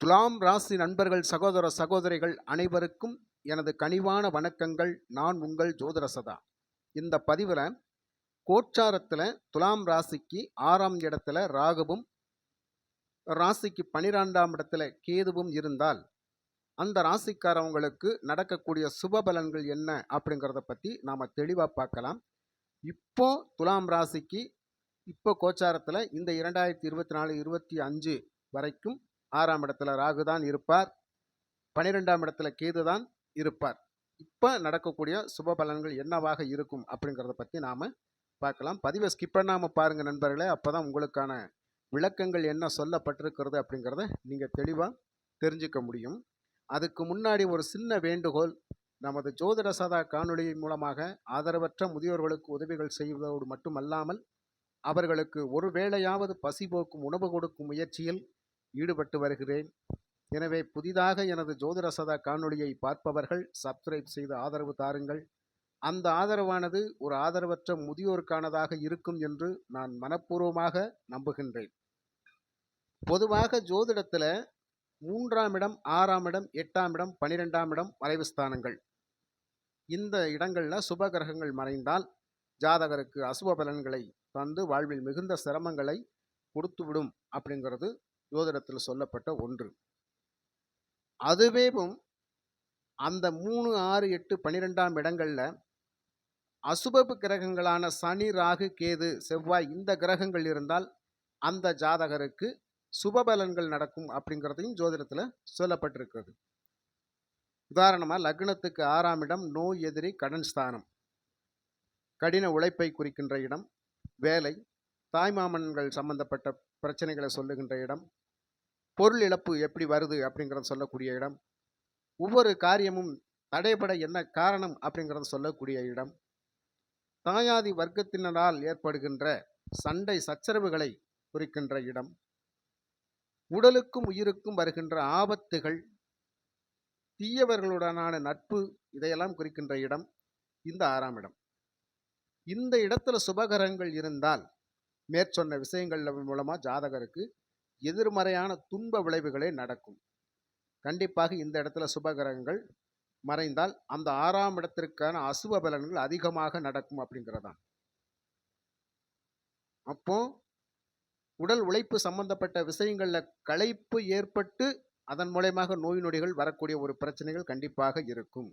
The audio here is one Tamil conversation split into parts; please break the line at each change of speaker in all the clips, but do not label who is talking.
துலாம் ராசி நண்பர்கள் சகோதர சகோதரிகள் அனைவருக்கும் எனது கனிவான வணக்கங்கள். நான் உங்கள் ஜோதிரசதா இந்த பதிவில் கோச்சாரத்தில் துலாம் ராசிக்கு ஆறாம் இடத்துல ராகுவும் ராசிக்கு பனிரெண்டாம் இடத்துல கேதுவும் இருந்தால் அந்த ராசிக்காரவங்களுக்கு நடக்கக்கூடிய சுப பலன்கள் என்ன அப்படிங்கிறத பற்றி நாம் தெளிவாக பார்க்கலாம். இப்போ துலாம் ராசிக்கு இப்போ கோச்சாரத்தில் இந்த இரண்டாயிரத்தி இருபத்தி நாலு இருபத்தி அஞ்சு வரைக்கும் ஆறாம் இடத்துல ராகு தான் இருப்பார். பனிரெண்டாம் இடத்துல கேது தான் இருப்பார். இப்போ நடக்கக்கூடிய சுப பலன்கள் என்னவாக இருக்கும் அப்படிங்கிறத பற்றி நாம் பார்க்கலாம். பதிவை ஸ்கிப் பண்ணாமல் பாருங்கள் நண்பர்களே. அப்போ தான் உங்களுக்கான விளக்கங்கள் என்ன சொல்லப்பட்டிருக்கிறது அப்படிங்கிறத நீங்கள் தெளிவாக தெரிஞ்சுக்க முடியும். அதுக்கு முன்னாடி ஒரு சின்ன வேண்டுகோள். நமது ஜோதிட சதா காணொளியின் மூலமாக ஆதரவற்ற முதியோர்களுக்கு உதவிகள் செய்வதோடு மட்டுமல்லாமல் அவர்களுக்கு ஒரு வேளையாவது பசி போக்கும் உணவு கொடுக்கும் முயற்சியில் ஈடுபட்டு வருகிறேன். எனவே புதிதாக எனது ஜோதிரசதா காணொளியை பார்ப்பவர்கள் சப்ஸ்கிரைப் செய்து ஆதரவு தாருங்கள். அந்த ஆதரவானது ஒரு ஆதரவற்ற முதியோருக்கானதாக இருக்கும் என்று நான் மனப்பூர்வமாக நம்புகின்றேன். பொதுவாக ஜோதிடத்தில் மூன்றாம் இடம் ஆறாம் இடம் எட்டாம் இடம் பனிரெண்டாம் இடம் மறைவு ஸ்தானங்கள். இந்த இடங்களில் சுப கிரகங்கள் மறைந்தால் ஜாதகருக்கு அசுப பலன்களை தந்து வாழ்வில் மிகுந்த சிரமங்களை கொடுத்துவிடும் அப்படிங்கிறது ஜோதிடத்தில் சொல்லப்பட்ட ஒன்று. அதுவேவும் அந்த மூணு ஆறு எட்டு பன்னிரெண்டாம் இடங்களில் அசுபப்பு கிரகங்களான சனி ராகு கேது செவ்வாய் இந்த கிரகங்கள் இருந்தால் அந்த ஜாதகருக்கு சுபபலன்கள் நடக்கும் அப்படிங்கிறதையும் ஜோதிடத்தில் சொல்லப்பட்டிருக்கிறது. உதாரணமாக லக்னத்துக்கு ஆறாம் இடம் நோய் எதிரி கடன் ஸ்தானம். கடின உழைப்பை குறிக்கின்ற இடம் வேலை தாய்மாமன்கள் சம்பந்தப்பட்ட பிரச்சனைகளை சொல்லுகின்ற இடம் பொருள் இழப்பு எப்படி வருது அப்படிங்கிறத சொல்லக்கூடிய இடம் ஒவ்வொரு காரியமும் தடைபட என்ன காரணம் அப்படிங்கிறத சொல்லக்கூடிய இடம் தாயாதி வர்க்கத்தினரால் ஏற்படுகின்ற சண்டை சச்சரவுகளை குறிக்கின்ற இடம் உடலுக்கும் உயிருக்கும் வருகின்ற ஆபத்துகள் தீயவர்களுடனான நட்பு இதையெல்லாம் குறிக்கின்ற இடம் இந்த ஆறாம் இடம். இந்த இடத்துல சுபகரங்கள் இருந்தால் மேற்சொன்ன விஷயங்கள் மூலமாக ஜாதகருக்கு எதிர்மறையான துன்ப விளைவுகளே நடக்கும். கண்டிப்பாக இந்த இடத்துல சுபகிரகங்கள் மறைந்தால் அந்த ஆறாம் இடத்திற்கான அசுப பலன்கள் அதிகமாக நடக்கும் அப்படிங்கிறதான். அப்போ உடல் உழைப்பு சம்பந்தப்பட்ட விஷயங்களில் களைப்பு ஏற்பட்டு அதன் மூலயமாக நோய் நொடிகள் வரக்கூடிய ஒரு பிரச்சனைகள் கண்டிப்பாக இருக்கும்.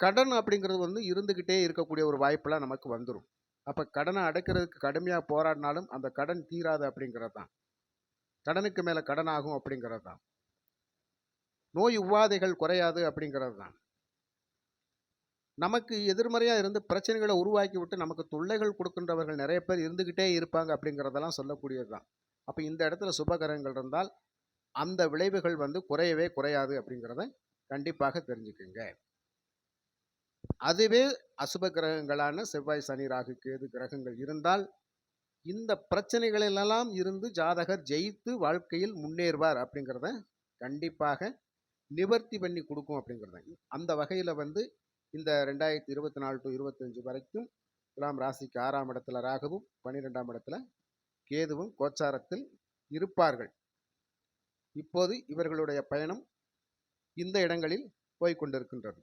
கடன் அப்படிங்கிறது வந்து இருந்துக்கிட்டே இருக்கக்கூடிய ஒரு வாய்ப்பெல்லாம் நமக்கு வந்துடும் அப்போ கடனை அடைக்கிறதுக்கு கடுமையாக போராடினாலும் அந்த கடன் தீராது அப்படிங்கிறது தான். கடனுக்கு மேலே கடன் ஆகும் அப்படிங்கிறது தான். நோய் உபாதைகள் குறையாது அப்படிங்கிறது தான். நமக்கு எதிர்மறையாக இருந்து பிரச்சனைகளை உருவாக்கி விட்டு நமக்கு தொல்லைகள் கொடுக்கின்றவர்கள் நிறைய பேர் இருந்துக்கிட்டே இருப்பாங்க அப்படிங்கிறதெல்லாம் சொல்லக்கூடியது தான். அப்போ இந்த இடத்துல சுபகரங்கள் இருந்தால் அந்த விளைவுகள் வந்து குறையவே குறையாது அப்படிங்கிறத கண்டிப்பாக தெரிஞ்சுக்குங்க. அதுவே அசுப கிரகங்களான செவ்வாய் சனி ராகு கேது கிரகங்கள் இருந்தால் இந்த பிரச்சனைகளிலெல்லாம் இருந்து ஜாதகர் ஜெயித்து வாழ்க்கையில் முன்னேறுவார் அப்படிங்கிறத கண்டிப்பாக நிவர்த்தி பண்ணி கொடுக்கும் அப்படிங்கிறத. அந்த வகையில் வந்து இந்த ரெண்டாயிரத்தி இருபத்தி நாலு டு இருபத்தஞ்சு வரைக்கும் துலாம் ராசிக்கு ஆறாம் இடத்துல ராகுவும் பன்னிரெண்டாம் இடத்துல கேதுவும் கோச்சாரத்தில் இருப்பார்கள். இப்போது இவர்களுடைய பயணம் இந்த இடங்களில் போய்கொண்டிருக்கின்றது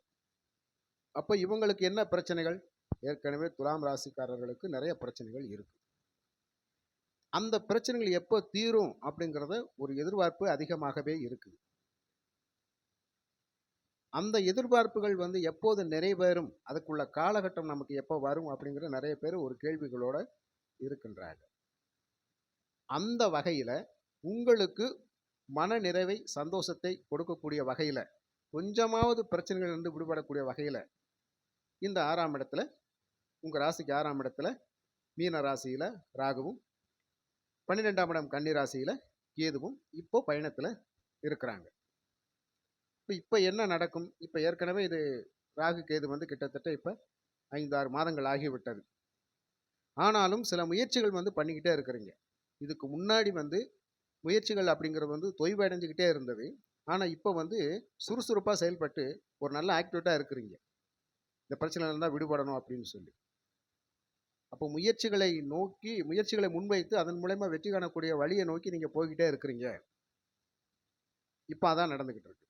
அப்போ இவங்களுக்கு என்ன பிரச்சனைகள்? ஏற்கனவே துலாம் ராசிக்காரர்களுக்கு நிறைய பிரச்சனைகள் இருக்கு. அந்த பிரச்சனைகள் எப்போ தீரும் அப்படிங்கிறத ஒரு எதிர்பார்ப்பு அதிகமாகவே இருக்குது. அந்த எதிர்பார்ப்புகள் வந்து எப்போது நிறைவேறும்? அதுக்குள்ள காலகட்டம் நமக்கு எப்போ வரும் அப்படிங்கிற நிறைய பேர் ஒரு கேள்விகளோட இருக்கின்றாங்க அந்த வகையில் உங்களுக்கு மன நிறைவை சந்தோஷத்தை கொடுக்கக்கூடிய வகையில் கொஞ்சமாவது பிரச்சனைகள் இருந்து விடுபடக்கூடிய வகையில் இந்த ஆறாம் இடத்துல உங்கள் ராசிக்கு ஆறாம் இடத்துல மீன ராசியில் ராகுவும் பன்னிரெண்டாம் இடம் கன்னி ராசியில் கேதுவும் இப்போ பயணத்தில் இருக்கிறாங்க. இப்போ இப்போ என்ன நடக்கும்? இப்போ ஏற்கனவே இது ராகு கேது வந்து கிட்டத்தட்ட இப்போ ஐந்து ஆறு மாதங்கள் ஆகிவிட்டது. ஆனாலும் சில முயற்சிகள் வந்து பண்ணிக்கிட்டே இருக்கிறீங்க. இதுக்கு முன்னாடி வந்து முயற்சிகள் அப்படிங்கிறது வந்து தொய்வடைஞ்சுக்கிட்டே இருந்தது. ஆனால் இப்போ வந்து சுறுசுறுப்பாக செயல்பட்டு ஒரு நல்ல ஆக்டிவேட்டாக இருக்கிறீங்க. இந்த பிரச்சனையில இருந்தால் விடுபடணும் அப்படின்னு சொல்லி. அப்போ முயற்சிகளை நோக்கி முயற்சிகளை முன்வைத்து அதன் மூலயமா வெற்றி காணக்கூடிய வழியை நோக்கி நீங்கள் போய்கிட்டே இருக்கிறீங்க. இப்போ அதான் நடந்துக்கிட்டு இருக்கு.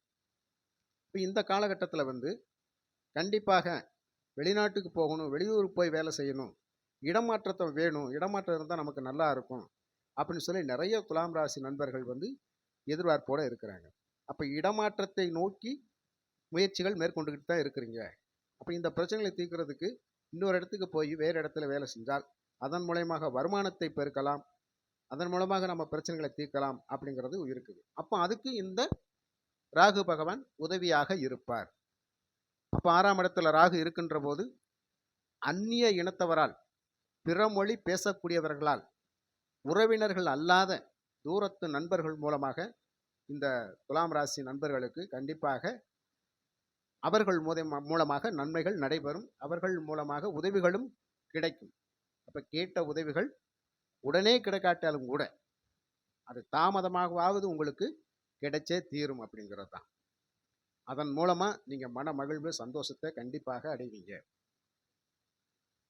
இப்போ இந்த காலகட்டத்தில் வந்து கண்டிப்பாக வெளிநாட்டுக்கு போகணும் வெளியூருக்கு போய் வேலை செய்யணும் இடமாற்றத்தை வேணும் இடமாற்றம் இருந்தால் நமக்கு நல்லா இருக்கும் அப்படின்னு சொல்லி நிறைய துலாம் ராசி நண்பர்கள் வந்து எதிர்பார்ப்போடு இருக்கிறாங்க. அப்போ இடமாற்றத்தை நோக்கி முயற்சிகள் மேற்கொண்டுக்கிட்டு தான் இருக்கிறீங்க. அப்போ இந்த பிரச்சனைகளை தீர்க்கிறதுக்கு இன்னொரு இடத்துக்கு போய் வேறு இடத்துல வேலை செஞ்சால் அதன் மூலயமாக வருமானத்தை பெருக்கலாம். அதன் மூலமாக நம்ம பிரச்சனைகளை தீர்க்கலாம் அப்படிங்கிறது இருக்குது. அப்போ அதுக்கு இந்த ராகு பகவான் உதவியாக இருப்பார். அப்போ ஆறாம் இடத்துல ராகு இருக்கின்ற போது அந்நிய இனத்தவரால் பிற மொழி பேசக்கூடியவர்களால் உறவினர்கள் அல்லாத தூரத்து நண்பர்கள் மூலமாக இந்த துலாம் ராசி நண்பர்களுக்கு கண்டிப்பாக அவர்கள் மூலமா- மூலமாக நன்மைகள் நடைபெறும். அவர்கள் மூலமாக உதவிகளும் கிடைக்கும். அப்போ கேட்ட உதவிகள் உடனே கிடைக்காட்டாலும் கூட அது தாமதமாகவாவது உங்களுக்கு கிடைச்சே தீரும் அப்படிங்கிறது தான். அதன் மூலமாக நீங்கள் மன மகிழ்வு சந்தோஷத்தை கண்டிப்பாக அடைவீங்க.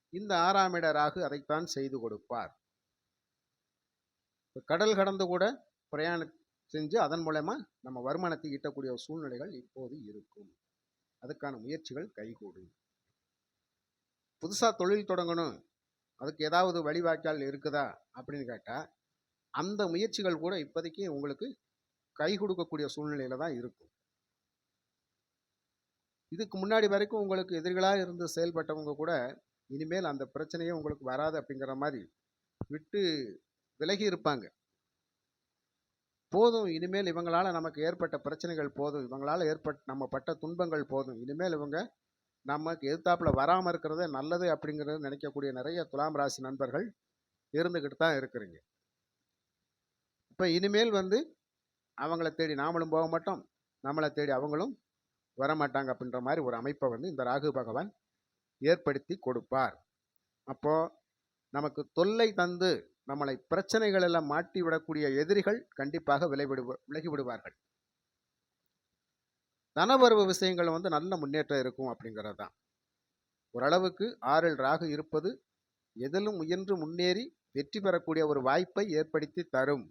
இந்த ஆறாம் இட ராகு அதைத்தான் செய்து கொடுப்பார். கடல் கடந்து கூட பிரயாணம் செஞ்சு அதன் மூலயமா நம்ம வருமானத்தை ஈட்டக்கூடிய சூழ்நிலைகள் இப்போது இருக்கும். அதுக்கான முயற்சிகள் கைகூடும். புதுசாக தொழில் தொடங்கணும். அதுக்கு ஏதாவது வழிவாய்க்கால் இருக்குதா? அப்படின்னு கேட்டால் அந்த முயற்சிகள் கூட இப்போதைக்கு உங்களுக்கு கை கொடுக்கக்கூடிய சூழ்நிலையில தான் இருக்கும். இதுக்கு முன்னாடி வரைக்கும் உங்களுக்கு எதிரிகளாக இருந்து செயல்பட்டவங்க கூட இனிமேல் அந்த பிரச்சனையே உங்களுக்கு வராது அப்படிங்கிற மாதிரி விட்டு விலகி இருப்பாங்க. போதும் இனிமேல் இவங்களால் நமக்கு ஏற்பட்ட பிரச்சனைகள் போதும் இவங்களால் ஏற்பட் நம்ம பட்ட துன்பங்கள் போதும். இனிமேல் இவங்க நமக்கு எதிர்த்தாப்பில் வராமல் இருக்கிறதே நல்லது அப்படிங்கிறது நினைக்கக்கூடிய நிறைய துலாம் ராசி நண்பர்கள் இருந்துக்கிட்டு தான் இருக்கிறீங்க. இப்போ இனிமேல் வந்து அவங்கள தேடி நாமளும் போக மாட்டோம். நம்மளை தேடி அவங்களும் வரமாட்டாங்க அப்படின்ற மாதிரி ஒரு அமைப்பை வந்து இந்த ராகு பகவான் ஏற்படுத்தி கொடுப்பார். அப்போது நமக்கு தொல்லை தந்து நம்மளை பிரச்சனைகள் எல்லாம் மாட்டி விடக்கூடிய எதிரிகள் கண்டிப்பாக விளைவிடு விலகி விடுவார்கள் தனவரவு விஷயங்கள் வந்து நல்ல முன்னேற்றம் இருக்கும் அப்படிங்கிறது தான் ஓரளவுக்கு ஆறில் ராகு இருப்பது எதிலும் முயன்று முன்னேறி வெற்றி பெறக்கூடிய ஒரு வாய்ப்பை ஏற்படுத்தி தரும்.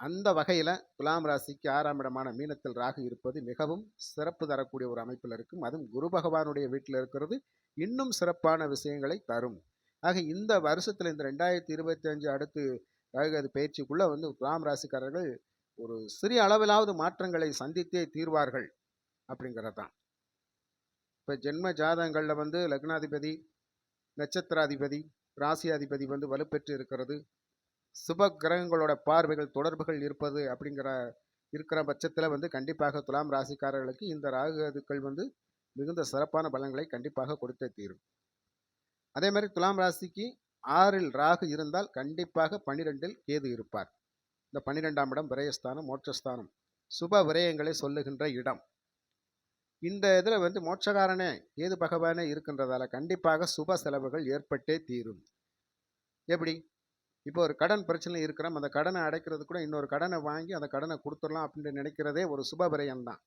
அந்த வகையில் துலாம் ராசிக்கு ஆறாம் இடமான மீனத்தில் ராகு இருப்பது மிகவும் சிறப்பு தரக்கூடிய ஒரு அமைப்பில் இருக்கும். அதுவும் குரு பகவானுடைய வீட்டில் இருக்கிறது. இன்னும் சிறப்பான விஷயங்களை தரும். ஆக இந்த வருஷத்தில் இந்த ரெண்டாயிரத்தி இருபத்தி அஞ்சு அடுத்து ராகுகது பயிற்சிக்குள்ளே வந்து துலாம் ராசிக்காரர்கள் ஒரு சிறிய அளவிலாவது மாற்றங்களை சந்தித்தே தீர்வார்கள் அப்படிங்கிறது தான் இப்போ ஜென்ம ஜாதகங்களில் வந்து லக்னாதிபதி நட்சத்திராதிபதி ராசியாதிபதி வந்து வலுப்பெற்று இருக்கிறது. சுப கிரகங்களோட பார்வைகள் தொடர்புகள் இருப்பது அப்படிங்கிற இருக்கிற பட்சத்தில் வந்து கண்டிப்பாக துலாம் ராசிக்காரர்களுக்கு இந்த ராகுகதுக்கள் வந்து மிகுந்த சிறப்பான பலன்களை கண்டிப்பாக கொடுத்தே தீரும். அதே மாதிரி துலாம் ராசிக்கு ஆறில் ராகு இருந்தால் கண்டிப்பாக பன்னிரெண்டில் கேது இருப்பார். இந்த பன்னிரெண்டாம் இடம் விரயஸ்தானம் மோட்சஸ்தானம். சுப விரயங்களை சொல்லுகின்ற இடம். இந்த இதில் வந்து மோட்சகாரனே கேது பகவானே இருக்கின்றதால கண்டிப்பாக சுப செலவுகள் ஏற்பட்டே தீரும். எப்படி? இப்போ ஒரு கடன் பிரச்சனை இருக்கிறோம் அந்த கடனை அடைக்கிறது கூட இன்னொரு கடனை வாங்கி அந்த கடனை கொடுத்துடலாம் அப்படின்னு நினைக்கிறதே ஒரு சுப விரயம் தான்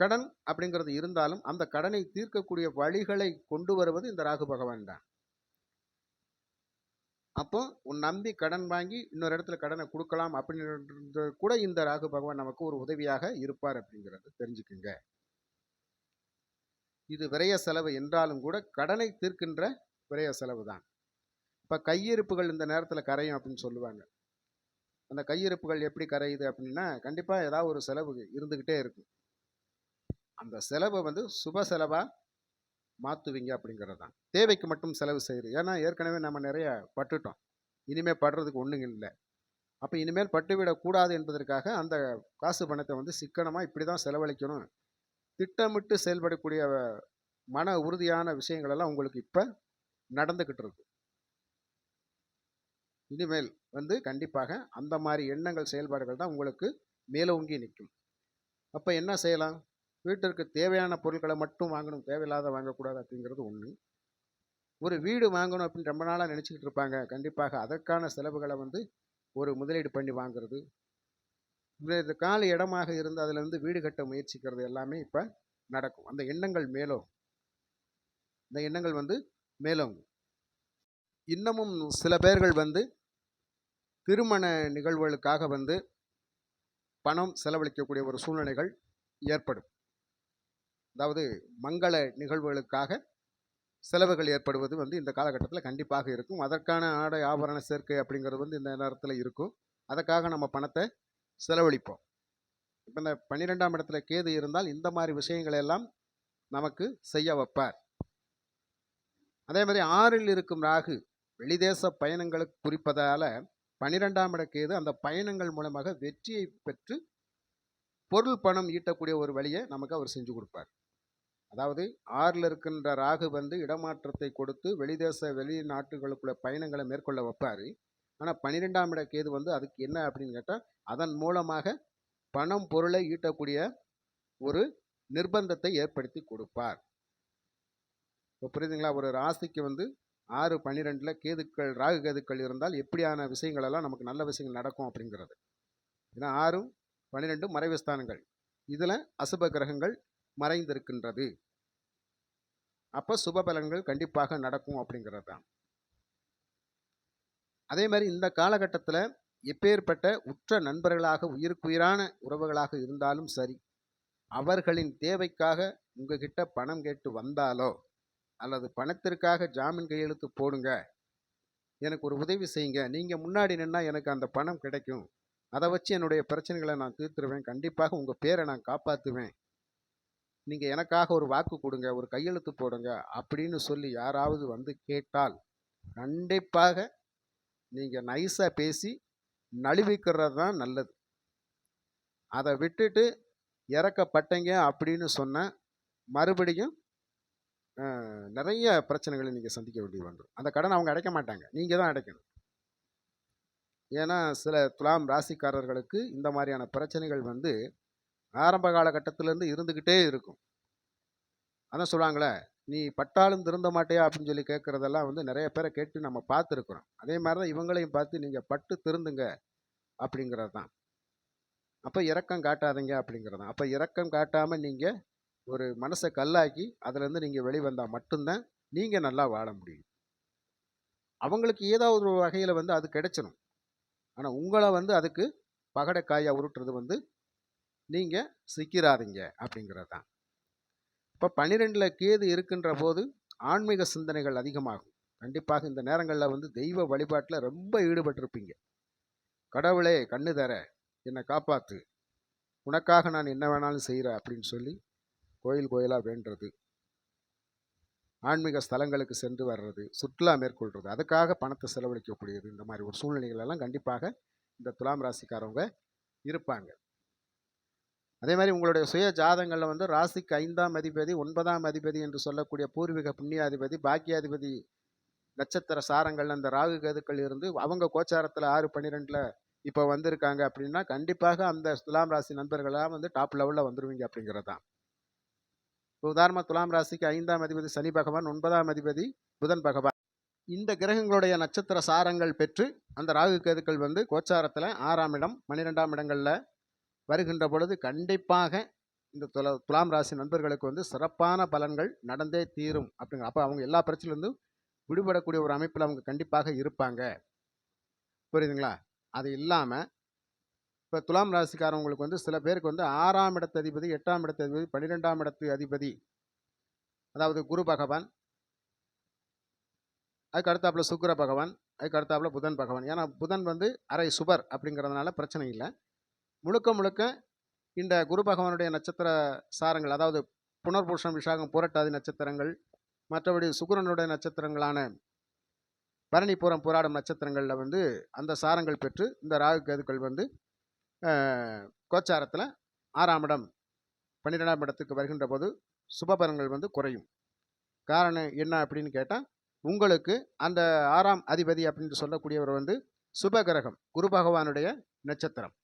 கடன் அப்படிங்கிறது இருந்தாலும் அந்த கடனை தீர்க்கக்கூடிய வழிகளை கொண்டு வருவது இந்த ராகு பகவான் தான். அப்போ உன் நம்பி கடன் வாங்கி இன்னொரு இடத்துல கடனை கொடுக்கலாம் அப்படின்றது கூட இந்த ராகு பகவான் நமக்கு ஒரு உதவியாக இருப்பார் அப்படிங்கிறது தெரிஞ்சுக்குங்க. இது விரய செலவு என்றாலும் கூட கடனை தீர்க்கின்ற விரய செலவு தான். இப்போ கையிருப்புகள் இந்த நேரத்தில் கரையும் அப்படின்னு சொல்லுவாங்க. அந்த கையிருப்புகள் எப்படி கரையுது அப்படின்னா கண்டிப்பாக ஏதாவது ஒரு செலவு இருந்துக்கிட்டே இருக்கும். அந்த செலவை வந்து சுப செலவாக மாற்றுவீங்க அப்படிங்கிறது தான் தேவைக்கு மட்டும் செலவு செய்யுது ஏன்னா ஏற்கனவே நம்ம நிறைய பட்டுட்டோம். இனிமேல் படுறதுக்கு ஒன்றுங்க இல்லை. அப்போ இனிமேல் பட்டுவிடக்கூடாது என்பதற்காக அந்த காசு பணத்தை வந்து சிக்கனமாக இப்படி தான் செலவழிக்கணும். திட்டமிட்டு செயல்படக்கூடிய மன உறுதியான விஷயங்கள் எல்லாம் உங்களுக்கு இப்போ நடந்துக்கிட்டு இருக்கு. இனிமேல் வந்து கண்டிப்பாக அந்த மாதிரி எண்ணங்கள் செயல்பாடுகள் தான் உங்களுக்கு மேலோங்கி நிற்கும். அப்போ என்ன செய்யலாம்? வீட்டிற்கு தேவையான பொருட்களை மட்டும் வாங்கணும். தேவையில்லாத வாங்கக்கூடாது அப்படிங்கிறது ஒன்று ஒரு வீடு வாங்கணும் அப்படின்னு ரொம்ப நாளாக நினச்சிக்கிட்டு இருப்பாங்க. கண்டிப்பாக அதற்கான செலவுகளை வந்து ஒரு முதலீடு பண்ணி வாங்குறது. இது காலி இடமாக இருந்து அதிலிருந்து வீடு கட்ட முயற்சிக்கிறது எல்லாமே இப்போ நடக்கும். அந்த எண்ணங்கள் மேலும் இந்த எண்ணங்கள் வந்து மேலும் இன்னமும் சில பேர்கள் வந்து திருமண நிகழ்வுகளுக்காக வந்து பணம் செலவழிக்கக்கூடிய ஒரு சூழ்நிலைகள் ஏற்படும். அதாவது மங்கள நிகழ்வுகளுக்காக செலவுகள் ஏற்படுவது வந்து இந்த காலகட்டத்தில் கண்டிப்பாக இருக்கும். அதற்கான ஆடை ஆபரண சேர்க்கை அப்படிங்கிறது வந்து இந்த நேரத்தில் இருக்கும். அதற்காக நம்ம பணத்தை செலவழிப்போம். இப்போ இந்த பன்னிரெண்டாம் இடத்துல கேது இருந்தால் இந்த மாதிரி விஷயங்களை எல்லாம் நமக்கு செய்ய வைப்பார். அதே மாதிரி ஆறில் இருக்கும் ராகு வெளிதேச பயணங்களுக்கு குறிப்பதால் பன்னிரெண்டாம் இட கேது அந்த பயணங்கள் மூலமாக வெற்றியை பெற்று பொருள் பணம் ஈட்டக்கூடிய ஒரு வழியை நமக்கு அவர் செஞ்சு கொடுப்பார். அதாவது ஆறில் இருக்கின்ற ராகு வந்து இடமாற்றத்தை கொடுத்து வெளிதேச வெளிநாட்டுகளுக்குள்ள பயணங்களை மேற்கொள்ள வைப்பார். ஆனால் பன்னிரெண்டாம் இட கேது வந்து அதுக்கு என்ன அப்படின்னு கேட்டால் அதன் மூலமாக பணம் பொருளை ஈட்டக்கூடிய ஒரு நிர்பந்தத்தை ஏற்படுத்தி கொடுப்பார். இப்போ புரியுதுங்களா? ஒரு ராசிக்கு வந்து ஆறு பன்னிரெண்டில் கேதுக்கள் ராகு கேதுக்கள் இருந்தால் எப்படியான விஷயங்கள் எல்லாம் நமக்கு நல்ல விஷயங்கள் நடக்கும் அப்படிங்கிறது. ஏன்னா ஆறும் பன்னிரெண்டும் மறைவு ஸ்தானங்கள். இதில் அசுப கிரகங்கள் மறைந்திருக்கின்றது. அப்போ சுபபலன்கள் கண்டிப்பாக நடக்கும் அப்படிங்கிறது தான் அதே மாதிரி இந்த காலகட்டத்தில் எப்பேற்பட்ட உற்ற நண்பர்களாக உயிருக்குயிரான உறவுகளாக இருந்தாலும் சரி அவர்களின் தேவைக்காக உங்ககிட்ட பணம் கேட்டு வந்தாலோ அல்லது பணத்திற்காக ஜாமீன் கையெழுத்து போடுங்க எனக்கு ஒரு உதவி செய்யுங்க நீங்கள் முன்னாடி நின்னா எனக்கு அந்த பணம் கிடைக்கும் அதை வச்சு என்னுடைய பிரச்சனைகளை நான் தீர்த்துருவேன் கண்டிப்பாக உங்கள் பேரை நான் காப்பாற்றுவேன் நீங்கள் எனக்காக ஒரு வாக்கு கொடுங்க ஒரு கையெழுத்து போடுங்க அப்படின்னு சொல்லி யாராவது வந்து கேட்டால் கண்டிப்பாக நீங்கள் நைஸாக பேசி நழுவிக்கிறது தான் நல்லது. அதை விட்டுட்டு இறக்கப்பட்டீங்க அப்படின்னு சொன்னால் மறுபடியும் நிறைய பிரச்சனைகளை நீங்கள் சந்திக்க வேண்டி வந்துடும். அந்த கடன் அவங்க அடைக்க மாட்டாங்க. நீங்கள் தான் அடைக்கணும். ஏன்னா சில துலாம் ராசிக்காரர்களுக்கு இந்த மாதிரியான பிரச்சனைகள் வந்து ஆரம்ப காலகட்டத்திலேருந்து இருந்துக்கிட்டே இருக்கும். அதான் சொல்லுவாங்களே நீ பட்டாலும் திருந்த மாட்டேயா? அப்படின்னு சொல்லி கேட்குறதெல்லாம் வந்து நிறைய பேரை கேட்டு நம்ம பார்த்துருக்குறோம். அதே மாதிரி தான் இவங்களையும் பார்த்து நீங்கள் பட்டு திருந்துங்க அப்படிங்கிறது தான். அப்போ இறக்கம் காட்டாதீங்க அப்படிங்கிறது தான். அப்போ இறக்கம் காட்டாமல் நீங்கள் ஒரு மனசை கல்லாக்கி அதுலேருந்து நீங்கள் வெளிவந்தால் மட்டும்தான் நீங்கள் நல்லா வாழ முடியும். அவங்களுக்கு ஏதாவது ஒரு வகையில் வந்து அது கிடைச்சிடும் ஆனால் உங்களை வந்து அதுக்கு பகடைக்காயை உருட்டுறது வந்து நீங்கள் சிக்கிறாதீங்க அப்படிங்கிறது தான் இப்போ பன்னிரெண்டில் கேது இருக்கின்ற போது ஆன்மீக சிந்தனைகள் அதிகமாகும். கண்டிப்பாக இந்த நேரங்களில் வந்து தெய்வ வழிபாட்டில் ரொம்ப ஈடுபட்டிருப்பீங்க. கடவுளே கண்ணு தர என்னை காப்பாற்று உனக்காக நான் என்ன வேணாலும் செய்கிறேன் அப்படின்னு சொல்லி கோயில் கோயிலாக வேண்டுறது. ஆன்மீக ஸ்தலங்களுக்கு சென்று வர்றது சுற்றுலா மேற்கொள்வது அதுக்காக பணத்தை செலவழிக்கக்கூடியது இந்த மாதிரி ஒரு சூழ்நிலைகள் எல்லாம் கண்டிப்பாக இந்த துலாம் ராசிக்காரவங்க இருப்பாங்க. அதே மாதிரி உங்களுடைய சுய ஜாதங்களில் வந்து ராசிக்கு ஐந்தாம் அதிபதி ஒன்பதாம் அதிபதி என்று சொல்லக்கூடிய பூர்வீக புண்ணியாதிபதி பாக்கியாதிபதி நட்சத்திர சாரங்கள் அந்த ராகு கேதுக்கள் இருந்து அவங்க கோச்சாரத்தில் ஆறு பன்னிரெண்டில் இப்போ வந்திருக்காங்க அப்படின்னா கண்டிப்பாக அந்த துலாம் ராசி நண்பர்களாக வந்து டாப் லெவலில் வந்துருவீங்க அப்படிங்கிறது தான் இப்போ உதாரணமாக துலாம் ராசிக்கு ஐந்தாம் அதிபதி சனி பகவான் ஒன்பதாம் அதிபதி புதன் பகவான். இந்த கிரகங்களுடைய நட்சத்திர சாரங்கள் பெற்று அந்த ராகு கேதுக்கள் வந்து கோச்சாரத்தில் ஆறாம் இடம் பன்னிரெண்டாம் இடங்களில் வருகின்ற பொழுது கண்டிப்பாக இந்த துல துலாம் ராசி நண்பர்களுக்கு வந்து சிறப்பான பலன்கள் நடந்தே தீரும் அப்படிங்கிற அப்போ அவங்க எல்லா பிரச்சனையிலேருந்தும் விடுபடக்கூடிய ஒரு அமைப்பில் அவங்க கண்டிப்பாக இருப்பாங்க. புரியுதுங்களா? அது இல்லாமல் இப்போ துலாம் ராசிக்காரவங்களுக்கு வந்து சில பேருக்கு வந்து ஆறாம் இடத்து அதிபதி எட்டாம் இடத்து அதிபதி பன்னிரெண்டாம் இடத்து அதிபதி அதாவது குரு பகவான் அதுக்கு அடுத்தாப்புல சுக்கர பகவான் அதுக்கு அடுத்தாப்புல புதன் பகவான். ஏன்னா புதன் வந்து அரை சுபர் அப்படிங்கிறதுனால பிரச்சனை இல்லை. முழுக்க முழுக்க இந்த குரு பகவானுடைய நட்சத்திர சாரங்கள் அதாவது புனர்பூஷம் விஷாகம் புரட்டாதி நட்சத்திரங்கள் மற்றபடி சுக்கரனுடைய நட்சத்திரங்களான பரணிபுரம் போராடும் நட்சத்திரங்களில் வந்து அந்த சாரங்கள் பெற்று இந்த ராகு கேதுக்கள் வந்து கோச்சாரத்தில் ஆறாம் இடம் பன்னிரெண்டாம் இடத்துக்கு வருகின்ற போது சுபபலன்கள் வந்து குறையும். காரணம் என்ன அப்படின்னு கேட்டால் உங்களுக்கு அந்த ஆறாம் அதிபதி அப்படின்னு சொல்லக்கூடியவர் வந்து சுபகிரகம் குரு பகவானுடைய நட்சத்திரம்.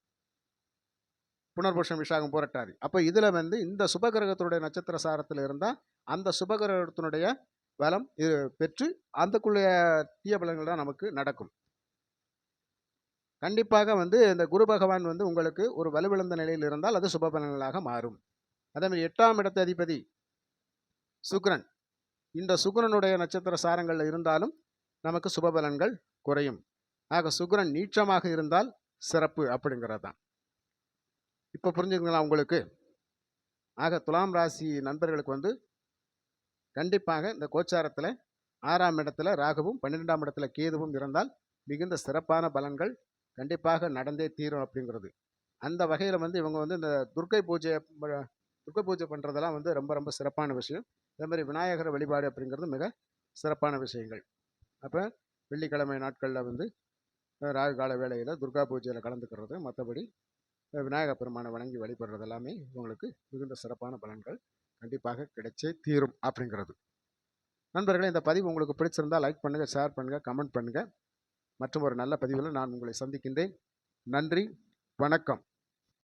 புனர்புஷம் விஷாகம் புரட்டாதி. அப்போ இதில் வந்து இந்த சுபகிரகத்தினுடைய நட்சத்திர சாரத்தில் இருந்தால் அந்த சுபகிரகத்தினுடைய பலம் இது பெற்று அந்தக்குள்ள தீய பலன்கள் தான் நமக்கு நடக்கும். கண்டிப்பாக வந்து இந்த குரு பகவான் வந்து உங்களுக்கு ஒரு வலுவிழந்த நிலையில் இருந்தால் அது சுப பலன்களாக மாறும். அதே மாதிரி எட்டாம் இடத்து அதிபதி சுக்ரன். இந்த சுக்ரனுடைய நட்சத்திர சாரங்களில் இருந்தாலும் நமக்கு சுப பலன்கள் குறையும். ஆக சுக்ரன் நீச்சமாக இருந்தால் சிறப்பு அப்படிங்கிறது தான் இப்போ புரிஞ்சுங்களா உங்களுக்கு? ஆக துலாம் ராசி நண்பர்களுக்கு வந்து கண்டிப்பாக இந்த கோச்சாரத்தில் ஆறாம் இடத்துல ராகுவும் பன்னிரெண்டாம் இடத்துல கேதுவும் இருந்தால் மிகுந்த சிறப்பான பலன்கள் கண்டிப்பாக நடந்தே தீரும் அப்படிங்கிறது. அந்த வகையில் வந்து இவங்க வந்து இந்த துர்க்கை பூஜை துர்கை துர்க்கை பூஜை பண்ணுறதெல்லாம் வந்து ரொம்ப ரொம்ப சிறப்பான விஷயம். அதே மாதிரி விநாயகர் வழிபாடு அப்படிங்கிறது மிக சிறப்பான விஷயங்கள். அப்போ வெள்ளிக்கிழமை நாட்களில் வந்து ராகு கால வேளையில் துர்கா பூஜையில் கலந்துக்கிறது மற்றபடி அஹ், விநாயகர் பெருமானை வணங்கி வழிபடுறது எல்லாமே உங்களுக்கு மிகுந்த சிறப்பான பலன்கள் கண்டிப்பாக கிடைச்சே தீரும் அப்படிங்கிறது. நண்பர்களே இந்த பதிவு உங்களுக்கு பிடிச்சிருந்தால் லைக் பண்ணுங்கள் ஷேர் பண்ணுங்கள் கமெண்ட் பண்ணுங்கள் மற்றும் ஒரு நல்ல பதிவில் நான் உங்களை சந்திக்கின்றேன். நன்றி வணக்கம்.